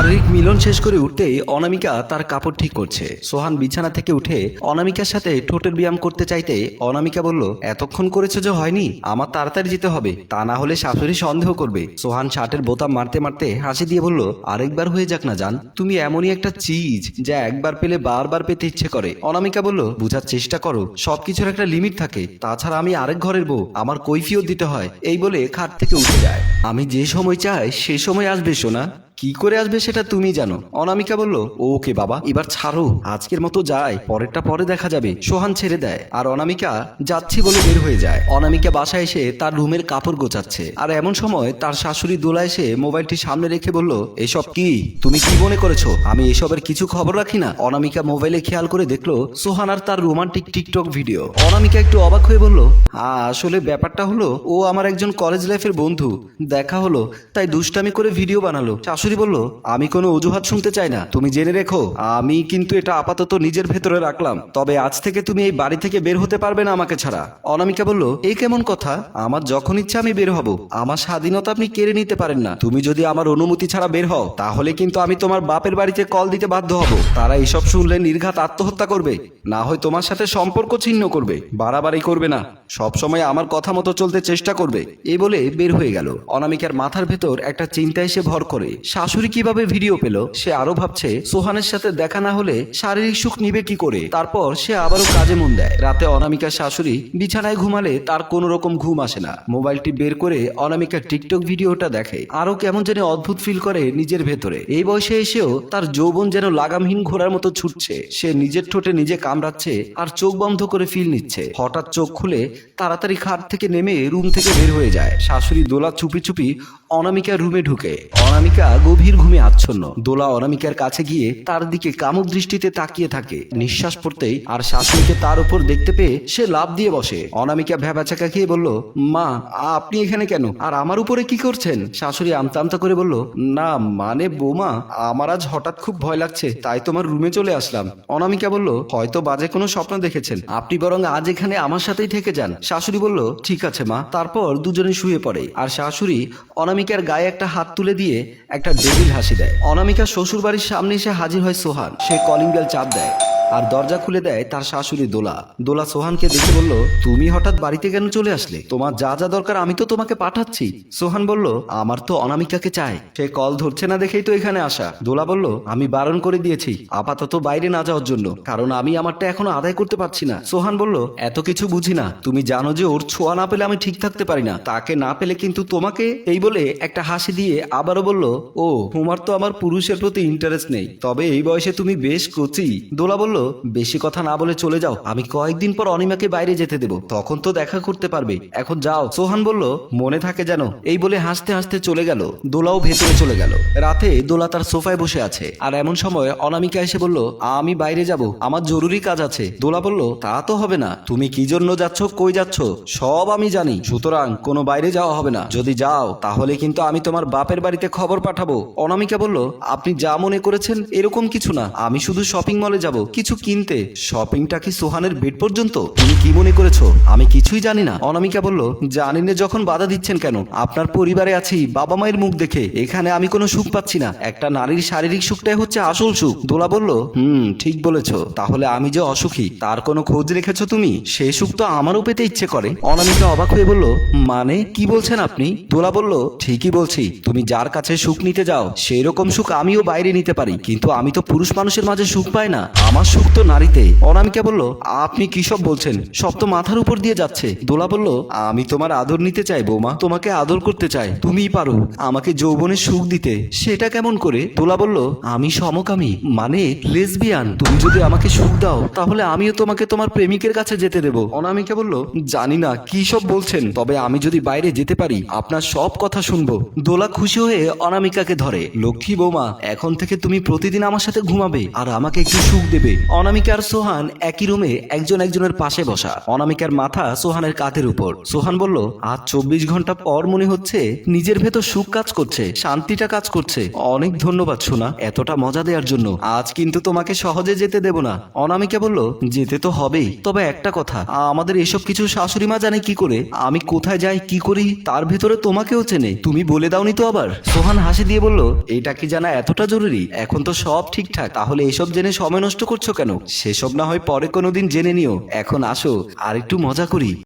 শারীরিক মিলন শেষ করে উঠতেই অনামিকা তার কাপড় ঠিক করছে। সোহান বিছানা থেকে উঠে অনামিকার সাথে ঠোঁটের ব্যায়াম করতে চাইতে অনামিকা বলল, এতক্ষণ করেছ যে হয়নি, আমার তাড়াতাড়ি যেতে হবে, তা না হলে শাশুড়ি সন্দেহ করবে। সোহান শার্টের বোতাম মারতে মারতে হাসি দিয়ে বলল, আরেকবার হয়ে যাক না জান, তুমি এমনই একটা চিজ যা একবার পেলে বারবার পেতে ইচ্ছে করে। অনামিকা বলল, বুঝার চেষ্টা করো, সবকিছুর একটা লিমিট থাকে, তাছাড়া আমি আরেক ঘরের বউ, আমার কৈফিয়ত দিতে হয়। এই বলে খাট থেকে উঠে যায়। আমি যে সময় চাই, সে সময় আসবে, সোনা। কি করে আসবে সেটা তুমি জানো। অনামিকা বলল ওকে বাবা এবার ছাড়ো। আজকের মতো যায় পরেরটা পরে দেখা যাবে। সোহান ছেড়ে দেয়। আর অনামিকা যাচ্ছি বলে বের হয়ে যায়। অনামিকা বাসায় এসে তার রুমের কাপড় গোছাচ্ছে। আর এমন সময় তার শাশুড়ি দোলা এসে মোবাইলটি সামনে রেখে বলল এসব কি? তুমি কি মনে করেছ? আমি এসবের কিছু খবর রাখি না? অনামিকা মোবাইলে খেয়াল করে দেখল সোহান আর তার রোমান্টিক টিকটক ভিডিও। অনামিকা একটু অবাক হয়ে বলল "আ, আসলে ব্যাপারটা হলো ও আমার একজন কলেজ লাইফের বন্ধু। দেখা হলো তাই দুষ্টামি করে ভিডিও বানালো। শাশুড়ি বলল, আমি কোনো অজুহাত শুনতে চাই না। তুমি জেনে রেখো, আমি কিন্তু এটা আপাতত নিজের ভেতরে রাখলাম। তবে আজ থেকে তুমি এই বাড়ি থেকে বের হতে পারবে না আমাকে ছাড়া। অনামিকা বলল, এই কেমন কথা? আমার যখন ইচ্ছা আমি বের হব। আমার স্বাধীনতা আপনি কেড়ে নিতে পারেন না। তুমি যদি আমার অনুমতি ছাড়া বের হও, তাহলে কিন্তু আমি তোমার বাপের বাড়িতে কল দিতে বাধ্য হব। তারা এসব শুনলে নির্ঘাত আত্মহত্যা করবে। না হয় তোমার সাথে সম্পর্ক ছিন্ন করবে। বাড়াবাড়ি করবে না। সব সময় আমার কথা মতো চলতে চেষ্টা করবে। এই বলে বের হয়ে গেল। অনামিকার মাথার ভেতর একটা চিন্তা এসে ভর করে। শাশুড়ি কীভাবে ভিডিও পেল, সে আরও ভাবছে, সোহানের সাথে দেখা না হলে শারীরিক সুখ নিবে কি করে? তারপর সে আবারও কাজে মন দেয়। রাতে অনামিকার শাশুড়ি বিছানায় ঘুমালে তার কোনো রকম ঘুম আসে না। মোবাইলটি বের করে অনামিকা টিকটক ভিডিওটা দেখে। আরও কেমন যেন অদ্ভুত ফিল করে নিজের ভেতরে। এই বয়সে এসেও তার যৌবন যেন লাগামহীন ঘোড়ার মতো ছুটছে। সে নিজের ঠোঁটে নিজে কামড়াচ্ছে আর চোখ বন্ধ করে ফিল নিচ্ছে। হঠাৎ চোখ খুলে তাড়াতাড়ি খাট থেকে নেমে রুম থেকে বের হয়ে যায়। শাশুড়ি দোলা চুপি চুপি অনামিকার রুমে ঢুকে। অনামিকা গভীর ঘুমে আচ্ছন্ন। দোলা অনামিকার কাছে গিয়ে তার দিকে কামুক দৃষ্টিতে তাকিয়ে থাকে। নিঃশ্বাস পড়তেই আর শাশুড়িকে তার উপর দেখতে পেয়ে সে লাভ দিয়ে বসে। অনামিকা ভ্যাবাচাকা খেয়ে বলল, মা, আপনি এখানে কেন? আর আমার উপরে কি করছেন? শাশুড়ি আমতা আমতা করে বলল, না মানে বৌমা, আমার আজ হঠাৎ খুব ভয় লাগছে, তাই তোমার রুমে চলে আসলাম। অনামিকা বলল, হয়তো বাজে কোনো স্বপ্ন দেখেছেন। আপনি বরং আজ এখানে আমার সাথেই থেকে যান। শাশুড়ি বলল, ঠিক আছে মা। তারপর দুজনে শুয়ে পড়ে। আর শাশুড়ি অনামিকার গায়ে একটা হাত তুলে দিয়ে একটা ডেবিল হাসি দেয়। অনামিকার শ্বশুর বাড়ির সামনে এসে হাজির হয় সোহান। সে কলিং বেল চাপ দেয়। আর দরজা খুলে দেয় তার শাশুড়ি দোলা। দোলা সোহানকে দেখে বলল, তুমি হঠাৎ বাড়িতে কেন চলে আসলে? তোমার যা যা দরকার আমি তো তোমাকে পাঠাচ্ছি। সোহান বলল, আমার তো অনামিকাকে চাই। সে কল ধরছে না দেখেই তো এখানে আসা। দোলা বলল, আমি বারণ করে দিয়েছি, আপাতত বাইরে না যাওয়ার জন্য, কারণ আমি আমারটা এখনও আদায় করতে পারছি না। সোহান বলল, এত কিছু বুঝি না। তুমি জানো যে ওর ছোঁয়া না পেলে আমি ঠিক থাকতে পারি না। তাকে না পেলে কিন্তু তোমাকে? এই বলে একটা হাসি দিয়ে আবারও বলল, ও, তোমার তো আমার পুরুষের প্রতি ইন্টারেস্ট নেই। তবে এই বয়সে তুমি বেশ কচি। দোলা বলল বেশি কথা না বলে চলে যাও। আমি কয়েকদিন পর অনিমাকে বাইরে যেতে দেব। তখন তো দেখা করতে পারবে। এখন যাও। সোহান বলল, মনে থাকে যেন। এই বলে হাসতে হাসতে চলে গেল। দোলাও ভেতরে চলে গেল। রাতে দোলা তার সোফায় বসে আছে। আর এমন সময় অনামিকা এসে বলল, আমি বাইরে যাব। আমার জরুরি কাজ আছে। দোলা বলল, তা তো হবে না। তুমি কি জন্য যাচ্ছ? কই যাচ্ছ? সব আমি জানি। সুতরাং কোনো বাইরে যাওয়া হবে না। যদি যাও, তাহলে কিন্তু আমি তোমার বাপের বাড়িতে খবর পাঠাবো। অনামিকা বলল, আপনি যা মনে করেছেন, এরকম কিছু না। আমি শুধু শপিং মলে যাব। কিছু কিনতে শপিংটা কি সোহানের বেড পর্যন্ত? তুমি কি মনে করেছ? আমি কিছুই জানি না। অনামিকা বলল জানি না যখন বাধা দিচ্ছেন কেন? আপনার পরিবারে আছি, বাবা মায়ের মুখ দেখে। এখানে আমি কোনো সুখ পাচ্ছি না। একটা নারীর শারীরিক সুখটাই হচ্ছে আসল সুখ। দোলা বলল, হুম, ঠিক বলেছ। তাহলে আমি যে অসুখী, তার কোনো খোঁজ রেখেছো তুমি? সেই সুখ তো আমারও পেতে ইচ্ছে করে। অনামিকা অবাক হয়ে বলল মানে? কি বলছেন আপনি? দোলা বলল, ঠিকই বলছি। তুমি যার কাছে সুখ নিতে যাও সেই রকম সুখ আমিও বাইরে নিতে পারি। কিন্তু আমি তো পুরুষ মানুষের মাঝে সুখ পাই না। আমার সুখ তো নারীতে। অনামিকা বলল, আপনি কি সব বলছেন? সব তো মাথার উপর দিয়ে যাচ্ছে। দোলা বলল, আমি তোমার আদর নিতে চাই, বৌমা। তোমাকে আদর করতে চাই। তুমিই পারো আমাকে যৌবনের সুখ দিতে। সেটা কেমন করে? দোলা বলল, আমি সমকামী মানে লেসবিয়ান। তুমি যদি আমাকে সুখ দাও, তাহলে আমিও তোমাকে তোমার প্রেমিকের কাছে যেতে দেব। অনামিকা বলল, জানি না কি সব বলছেন, তবে আমি যদি বাইরে যেতে পারি, আপনার সব কথা শুনব। দোলা খুশি হয়ে অনামিকাকে ধরে, লক্ষ্মী বৌমা, এখন থেকে তুমি প্রতিদিন আমার সাথে ঘুমাবে, আর আমাকে একটু সুখ দেবে। অনামিকা আর সোহান একই রুমে একজন একজনের পাশে বসা। অনামিকার মাথা সোহানের কাঁধের উপর। সোহান বলল, আজ চব্বিশ ঘণ্টা পর মনে হচ্ছে নিজের ভেতর সুখ কাজ করছে, শান্তিটা কাজ করছে। অনেক ধন্যবাদ, সোনা। এতটা মজা দেওয়ার জন্য। আজ কিন্তু তোমাকে সহজে যেতে দেব না। অনামিকা বলল, যেতে তো হবেই। তবে একটা কথা, আমাদের এসব কিছু শাশুড়ি মা জানে কি করে? আমি কোথায় যাই, কি করি, তার ভেতরে তোমাকেও চেনে। তুমি বলে দাওনি তো আবার? সোহান হাসি দিয়ে বলল, এটা কি জানা এতটা জরুরি? এখন তো সব ঠিকঠাক। তাহলে এসব জেনে সময় নষ্ট করছ কেন? সেসব না হয় পরে কোনোদিন জেনে নিও। এখন আসো আর একটু মজা করি।